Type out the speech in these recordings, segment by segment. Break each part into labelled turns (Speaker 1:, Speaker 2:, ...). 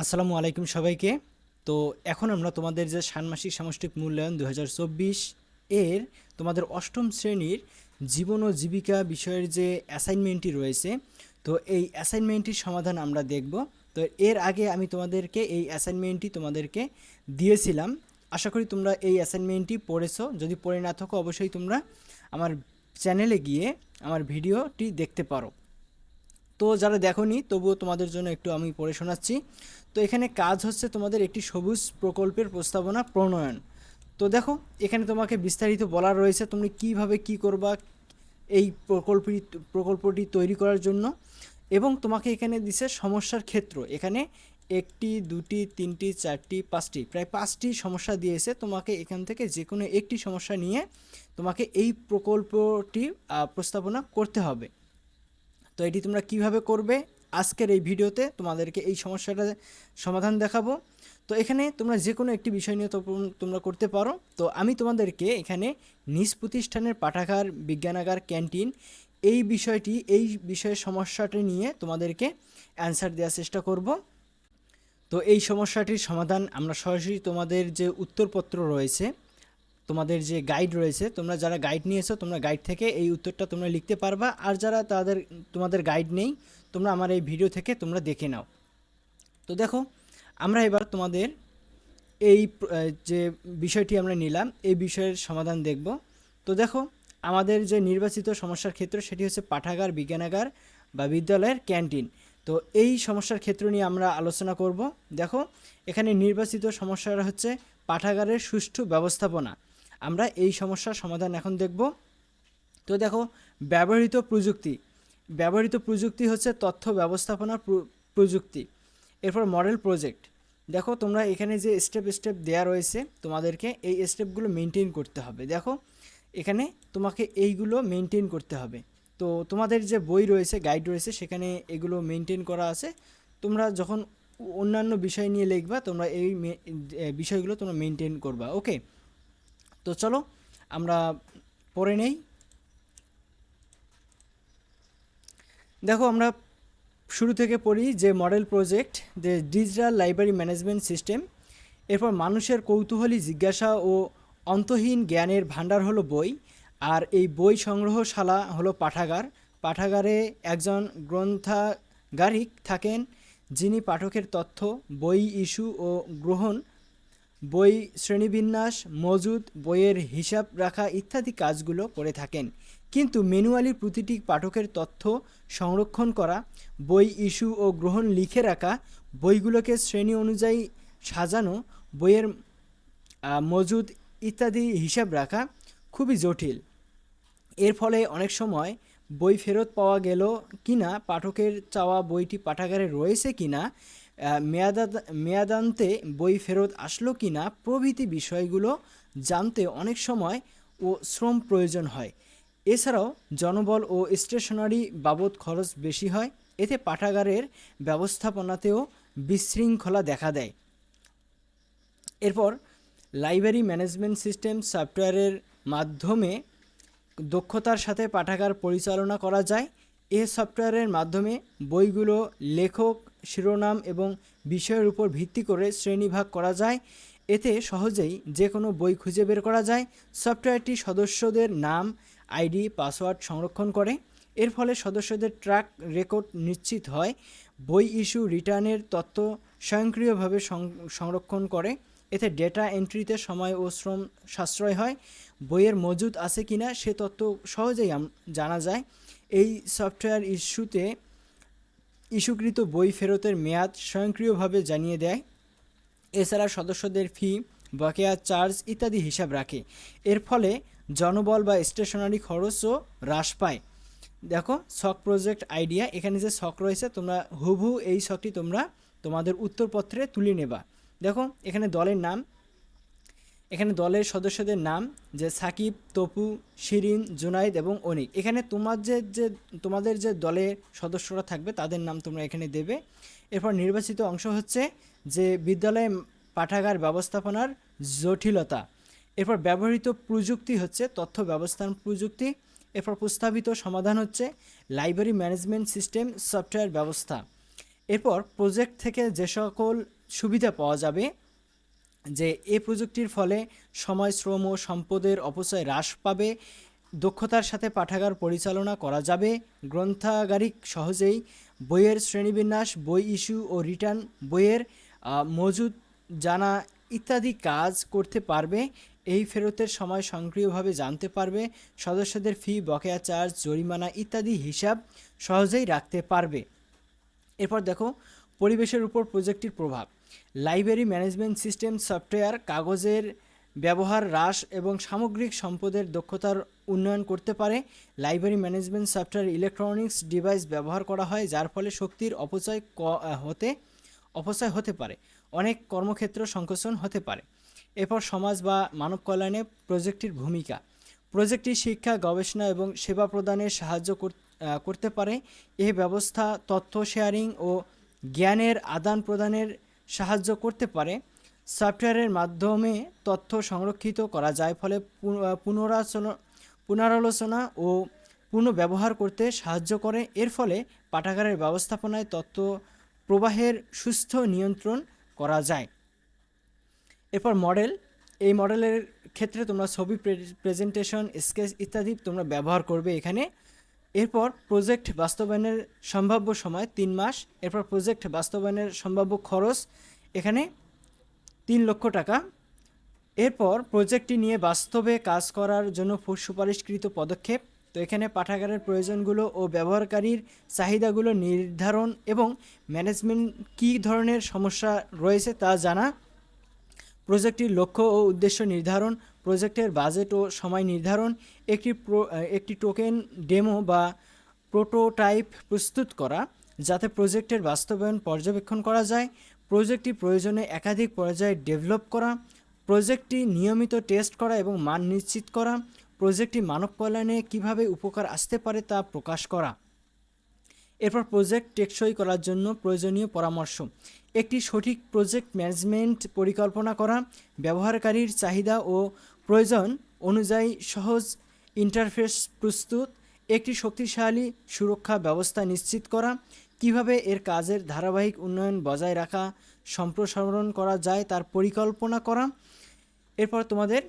Speaker 1: আসসালামু আলাইকুম সবাইকে। তো এখন আমরা তোমাদের যে ষান্মাসিক সামষ্টিক মূল্যায়ন দু হাজার চব্বিশ এর তোমাদের অষ্টম শ্রেণির জীবন ও জীবিকা বিষয়ের যে অ্যাসাইনমেন্টটি রয়েছে, তো এই অ্যাসাইনমেন্টটির সমাধান আমরা দেখব। তো এর আগে আমি তোমাদেরকে এই অ্যাসাইনমেন্টটি তোমাদেরকে দিয়েছিলাম। আশা করি তোমরা এই অ্যাসাইনমেন্টটি পড়েছো। যদি পড়ে না থাকো, অবশ্যই তোমরা আমার চ্যানেলে গিয়ে আমার ভিডিওটি দেখতে পারো। তো যারা দেখোনি, তবুও তোমাদের জন্য একটু আমি পড়ে শোনাচ্ছি। তো এখানে কাজ হচ্ছে তোমাদের একটি সবুজ প্রকল্পের প্রস্তাবনা প্রণয়ন। তো দেখো, এখানে তোমাকে বিস্তারিত বলা রয়েছে তুমি কীভাবে কি করবা এই প্রকল্পটি প্রকল্পটি তৈরি করার জন্য এবং তোমাকে এখানে দিছে সমস্যার ক্ষেত্র। এখানে একটি, দুটি, তিনটি, চারটি, পাঁচটি, প্রায় পাঁচটি সমস্যা দিয়েছে। তোমাকে এখান থেকে যে কোনো একটি সমস্যা নিয়ে তোমাকে এই প্রকল্পটি প্রস্তাবনা করতে হবে। তো এটি তোমরা কীভাবে করবে? আজকের এই ভিডিওতে তোমাদেরকে এই সমস্যাটা সমাধান দেখাবো। তো এখানে তোমরা যে কোনো একটি বিষয় নিয়ে তোম- তোমরা করতে পারো। তো আমি তোমাদেরকে এখানে নিজ প্রতিষ্ঠানের পাঠাগার, বিজ্ঞানাগার, ক্যান্টিন এই বিষয়টি, এই বিষয়ের সমস্যাটি নিয়ে তোমাদেরকে অ্যান্সার দেওয়ার চেষ্টা করব। তো এই সমস্যাটির সমাধান আমরা সরাসরি তোমাদের যে উত্তরপত্র রয়েছে, তোমাদের যে গাইড রয়েছে, তোমরা যারা গাইড নিয়েছো, তোমরা গাইড থেকে এই উত্তরটা তোমরা লিখতে পারবা। আর যারা তাদের, তোমাদের গাইড নেই তোমরা আমার এই ভিডিও থেকে তোমরা দেখে নাও। তো দেখো, আমরা এবার তোমাদের এই যে বিষয়টি আমরা নিলাম, এই বিষয়ের সমাধান দেখব। তো দেখো, আমাদের যে নির্বাচিত সমস্যার ক্ষেত্র, সেটি হচ্ছে পাঠাগার, বিজ্ঞানাগার বা বিদ্যালয়ের ক্যান্টিন। তো এই সমস্যার ক্ষেত্র নিয়ে আমরা আলোচনা করব। দেখো, এখানে নির্বাচিত সমস্যাটা হচ্ছে পাঠাগারের সুষ্ঠু ব্যবস্থাপনা। আমরা এই সমস্যার সমাধান এখন দেখব। তো দেখো, ব্যবহৃত প্রযুক্তি। ব্যবহৃত প্রযুক্তি হচ্ছে তথ্য ব্যবস্থাপনা প্র- প্রযুক্তি। এরপর মডেল প্রজেক্ট দেখো তোমরা এখানে যে স্টেপ স্টেপ দেয়া রয়েছে, তোমাদেরকে এই স্টেপগুলো মেনটেন করতে হবে। দেখো, এখানে তোমাকে এইগুলো মেনটেন করতে হবে। তো তোমাদের যে বই রয়েছে গাইড রয়েছে, সেখানে এগুলো মেনটেন করা আছে। তোমরা যখন অন্যান্য বিষয় নিয়ে লিখবা, তোমরা এই বিষয়গুলো তোমরা মেনটেন করবা ওকে তো চলো, আমরা পড়ে নেই। দেখো, আমরা শুরু থেকে পড়ি যে মডেল প্রজেক্ট যে ডিজিটাল লাইব্রেরি ম্যানেজমেন্ট সিস্টেম এরপর মানুষের কৌতূহলী জিজ্ঞাসা ও অন্তহীন জ্ঞানের ভাণ্ডার হলো বই, আর এই বই সংগ্রহশালা হলো পাঠাগার। পাঠাগারে একজন গ্রন্থাগারিক থাকেন, যিনি পাঠকের তথ্য, বই ইস্যু ও গ্রহণ বই শ্রেণীবিন্যাস, মজুদ, বইয়ের হিসাব রাখা ইত্যাদি কাজগুলো করে থাকেন। কিন্তু ম্যানুয়ালি প্রতিটি পাঠকের তথ্য সংরক্ষণ করা, বই ইস্যু ও গ্রহণ লিখে রাখা, বইগুলোকে শ্রেণি অনুযায়ী সাজানো, বইয়ের মজুদ ইত্যাদি হিসাব রাখা খুবই জটিল। এর ফলে অনেক সময় বই ফেরত পাওয়া গেল কিনা, পাঠকের চাওয়া বইটি পাঠাগারে রয়েছে কিনা মেয়াদান্তে বই ফেরত আসলো কিনা প্রভৃতি বিষয়গুলো জানতে অনেক সময় ও শ্রম প্রয়োজন হয়। এছাড়াও জনবল ও স্টেশনারি বাবদ খরচ বেশি হয়। এতে পাঠাগারের ব্যবস্থাপনাতেও বিশৃঙ্খলা দেখা দেয়। এরপর লাইব্রেরি ম্যানেজমেন্ট সিস্টেম সফটওয়্যারের মাধ্যমে দক্ষতার সাথে পাঠাগার পরিচালনা করা যায়। এ সফটওয়্যারের মাধ্যমে বইগুলো লেখক শিরোনাম এবং বিষয়ের উপর ভিত্তি করে শ্রেণীভাগ করা যায়। এতে সহজেই যে কোনো বই খুঁজে বের করা যায়। সফটওয়্যারটি সদস্যদের নাম, আইডি, পাসওয়ার্ড সংরক্ষণ করে। এর ফলে সদস্যদের ট্র্যাক রেকর্ড নিশ্চিত হয়। বই ইস্যু রিটার্নের তথ্য স্বয়ংক্রিয়ভাবে সংরক্ষণ করে। এতে ডেটা এন্ট্রিতে সময় ও শ্রম সাশ্রয় হয়। বইয়ের মজুদ আছে কিনা সে তথ্য সহজেই জানা যায়। এই সফটওয়্যার ইস্যুতে ইস্যুকৃত বই ফেরতের মেয়াদ স্বয়ংক্রিয়ভাবে জানিয়ে দেয়। এছাড়া সদস্যদের ফি, বকেয়া চার্জ ইত্যাদি হিসাব রাখে। এর ফলে জনবল বা স্টেশনারি খরচও হ্রাস পায়। দেখো শক প্রজেক্ট আইডিয়া। এখানে যে শক রয়েছে, তোমরা হুবহু এই শকটি তোমরা তোমাদের উত্তরপত্রে তুলে নেবা। দেখো, এখানে দলের নাম এখানে দলের সদস্যদের নাম, যে সাকিব, তপু, শিরিন, জুনাইদ এবং অনিক। এখানে তোমার যে যে, তোমাদের যে দলের সদস্যরা থাকবে, তাদের নাম তোমরা এখানে দেবে। এরপর নির্বাচিত অংশ হচ্ছে যে বিদ্যালয়ে পাঠাগার ব্যবস্থাপনার জটিলতা। এরপর ব্যবহৃত প্রযুক্তি হচ্ছে তথ্য ব্যবস্থান প্রযুক্তি। এরপর প্রস্তাবিত সমাধান হচ্ছে লাইব্রেরি ম্যানেজমেন্ট সিস্টেম সফটওয়্যার ব্যবস্থা। এরপর প্রজেক্ট থেকে যে সকল সুবিধা পাওয়া যাবে যে এ প্রযুক্তির ফলে সময়, শ্রম ও সম্পদের অপচয় হ্রাস পাবে, দক্ষতার সাথে পাঠাগার পরিচালনা করা যাবে, গ্রন্থাগারিক সহজেই বইয়ের শ্রেণীবিন্যাস, বই ইস্যু ও রিটার্ন বইয়ের মজুদ জানা ইত্যাদি কাজ করতে পারবে, এই ফেরতের সময় সক্রিয়ভাবে জানতে পারবে, সদস্যদের ফি, বকেয়া চার্জ, জরিমানা ইত্যাদি হিসাব সহজেই রাখতে পারবে। এরপর দেখো, পরিবেশের উপর প্রজেক্টটির প্রভাব। লাইব্রেরি ম্যানেজমেন্ট সিস্টেম সফটওয়্যার, কাগজের ব্যবহার হ্রাস এবং সামগ্রিক সম্পদের দক্ষতার উন্নয়ন করতে পারে। Library management software electronics device ব্যবহার করা হয়, যার ফলে শক্তির অপচয় হতে অপচয় হতে পারে। অনেক কর্মক্ষেত্র সংকোচন হতে পারে। এরপর সমাজ বা মানব কল্যাণে প্রজেক্টটির ভূমিকা। প্রজেক্টটি শিক্ষা, গবেষণা এবং সেবা প্রদানে সাহায্য কর- করতে পারে। এই ব্যবস্থা তথ্য শেয়ারিং ও জ্ঞানের আদান প্রদানের সাহায্য করতে পারে। সফটওয়্যারের মাধ্যমে তথ্য সংরক্ষিত করা যায়, ফলে পুনরাচনা, পুনরালোচনা ও পুনঃব্যবহার করতে সাহায্য করে। এর ফলে পাঠাগারের ব্যবস্থাপনায় তথ্য প্রবাহের সুস্থ নিয়ন্ত্রণ করা যায়। এরপর মডেল। এই মডেলের ক্ষেত্রে তোমরা ছবি প্রেজেন্টেশন, স্কেচ ইত্যাদি তোমরা ব্যবহার করবে এখানে। এরপর প্রজেক্ট বাস্তবায়নের সম্ভাব্য সময় তিন মাস, এরপর প্রজেক্ট বাস্তবায়নের সম্ভাব্য খরচ এখানে তিন লক্ষ টাকা। এরপর প্রজেক্টটি নিয়ে বাস্তবে কাজ করার জন্য সুপারিশকৃত পদক্ষেপ। তো এখানে পাঠাগারের প্রয়োজনগুলো ও ব্যবহারকারীর চাহিদাগুলো নির্ধারণ এবং ম্যানেজমেন্ট কী ধরনের সমস্যা রয়েছে তা জানা। প্রজেক্টটির লক্ষ্য ও উদ্দেশ্য নির্ধারণ প্রজেক্টের বাজেট ও সময় নির্ধারণ একটি একটি টোকেন ডেমো বা প্রোটোটাইপ প্রস্তুত করা, যাতে প্রজেক্টের বাস্তবায়ন পর্যবেক্ষণ করা যায়, প্রজেক্টটি প্রয়োজনে একাধিক পর্যায়ে ডেভেলপ করা, প্রজেক্টটি নিয়মিত টেস্ট করা এবং মান নিশ্চিত করা, প্রজেক্টটি মানব কল্যাণে কীভাবে উপকার আসতে পারে তা প্রকাশ করা। এরপর প্রজেক্ট টেকসই করার জন্য প্রয়োজনীয় পরামর্শ। একটি সঠিক প্রজেক্ট ম্যানেজমেন্ট পরিকল্পনা করা, ব্যবহারকারীর চাহিদা ও প্রয়োজন অনুযায়ী সহজ ইন্টারফেস প্রস্তুত, একটি শক্তিশালী সুরক্ষা ব্যবস্থা নিশ্চিত করা, কীভাবে এর কাজের ধারাবাহিক উন্নয়ন বজায় রাখা, সম্প্রসারণ করা যায় তার পরিকল্পনা করা। এরপর তোমাদের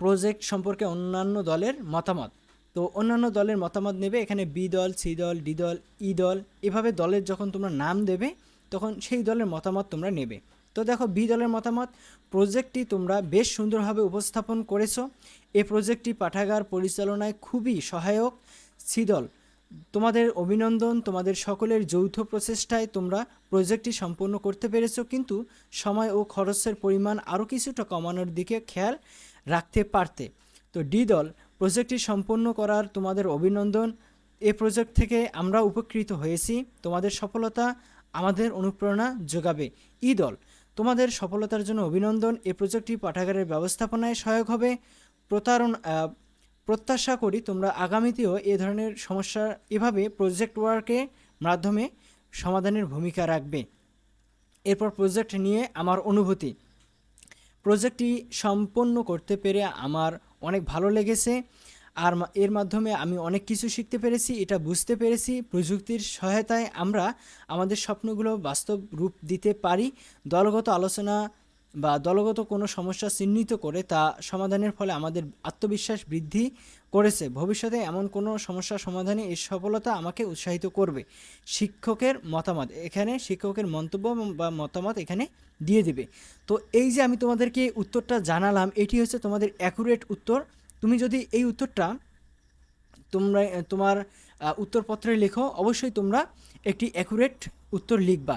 Speaker 1: প্রজেক্ট সম্পর্কে অন্যান্য দলের মতামত। তো অন্যান্য দলের মতামত নেবে, এখানে বি দল, সি দল, ডি দল, ই দল, এভাবে দলের যখন তোমরা নাম দেবে, তখন সেই দলের মতামত তোমরা নেবে। তো দেখো বি দলের মতামত প্রজেক্টটি তোমরা বেশ সুন্দরভাবে উপস্থাপন করেছ। এই প্রজেক্টটি পাঠাগার পরিচালনায় খুবই সহায়ক। সি দল, তোমাদের অভিনন্দন, তোমাদের সকলের যৌথ প্রচেষ্টায় তোমরা প্রজেক্টটি সম্পন্ন করতে পেরেছ, কিন্তু সময় ও খরচের পরিমাণ আরও কিছুটা কমানোর দিকে খেয়াল রাখতে পারতে। তো ডি দল প্রজেক্টটি সম্পন্ন করার তোমাদের অভিনন্দন। এ প্রজেক্ট থেকে আমরা উপকৃত হয়েছি। তোমাদের সফলতা আমাদের অনুপ্রেরণা যোগাবে। ই দল তোমাদের সফলতার জন্য অভিনন্দন। এ প্রজেক্টটি পাঠাগারের ব্যবস্থাপনায় সহায়ক হবে। প্রতারণ প্রত্যাশা করি তোমরা আগামীতেও এ ধরনের সমস্যা এভাবে প্রজেক্ট ওয়ার্কের মাধ্যমে সমাধানের ভূমিকা রাখবে। এরপর প্রজেক্ট নিয়ে আমার অনুভূতি। প্রজেক্টটি সম্পন্ন করতে পেরে আমার অনেক ভালো লেগেছে। আর এর মাধ্যমে আমি অনেক কিছু শিখতে পেরেছি, এটা বুঝতে পেরেছি। প্রযুক্তির সহায়তায় আমরা আমাদের স্বপ্নগুলো বাস্তব রূপ দিতে পারি। দলগত আলোচনা বা দলগত কোনো সমস্যা চিহ্নিত করে তা সমাধানের ফলে আমাদের আত্মবিশ্বাস বৃদ্ধি করেছে। ভবিষ্যতে এমন কোনো সমস্যা সমাধানে এই সফলতা আমাকে উৎসাহিত করবে। শিক্ষকের মতামত, এখানে শিক্ষকের মন্তব্য বা মতামত এখানে দিয়ে দেবে। তো এই যে আমি তোমাদেরকে উত্তরটা জানালাম, এটি হচ্ছে তোমাদের অ্যাকুরেট উত্তর। তুমি যদি এই উত্তরটা তোমরা তোমার উত্তরপত্রে লেখো, অবশ্যই তোমরা একটি অ্যাকুরেট উত্তর লিখবা।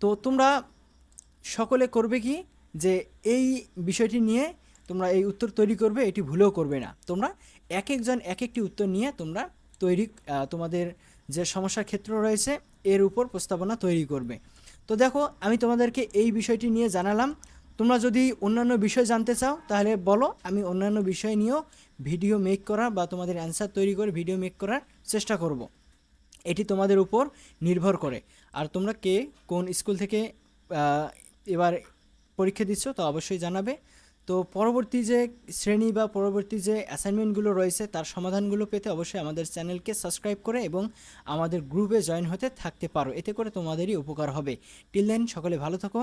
Speaker 1: তো তোমরা সকলে করবে কি? যে এই বিষয়টি নিয়ে তোমরা এই উত্তর তৈরি করবে, এটি ভুলেও করবে না। তোমরা এক একজন এক একটি উত্তর নিয়ে তোমরা তৈরি তোমাদের যে সমস্যার ক্ষেত্র রয়েছে, এর উপর প্রস্তাবনা তৈরি করবে। তো দেখো, আমি তোমাদেরকে এই বিষয়টি নিয়ে জানালাম। তোমরা যদি অন্যান্য বিষয় জানতে চাও, তাহলে বলো, আমি অন্যান্য বিষয় নিয়েও ভিডিও মেক করার বা তোমাদের অ্যান্সার তৈরি করে ভিডিও মেক করার চেষ্টা করব। এটি তোমাদের উপর নির্ভর করে। আর তোমরা কে, কোন স্কুল থেকে এবার পরীক্ষা দিচ্ছ তা অবশ্যই জানাবে। তো পরবর্তী যে শ্রেণি বা পরবর্তী যে অ্যাসাইনমেন্টগুলো রয়েছে, তার সমাধানগুলো পেতে অবশ্যই আমাদের চ্যানেলকে সাবস্ক্রাইব করে এবং আমাদের গ্রুপে জয়েন হতে থাকতে পারো। এতে করে তোমাদেরই উপকার হবে। টিল দেন সকলে ভালো থাকো।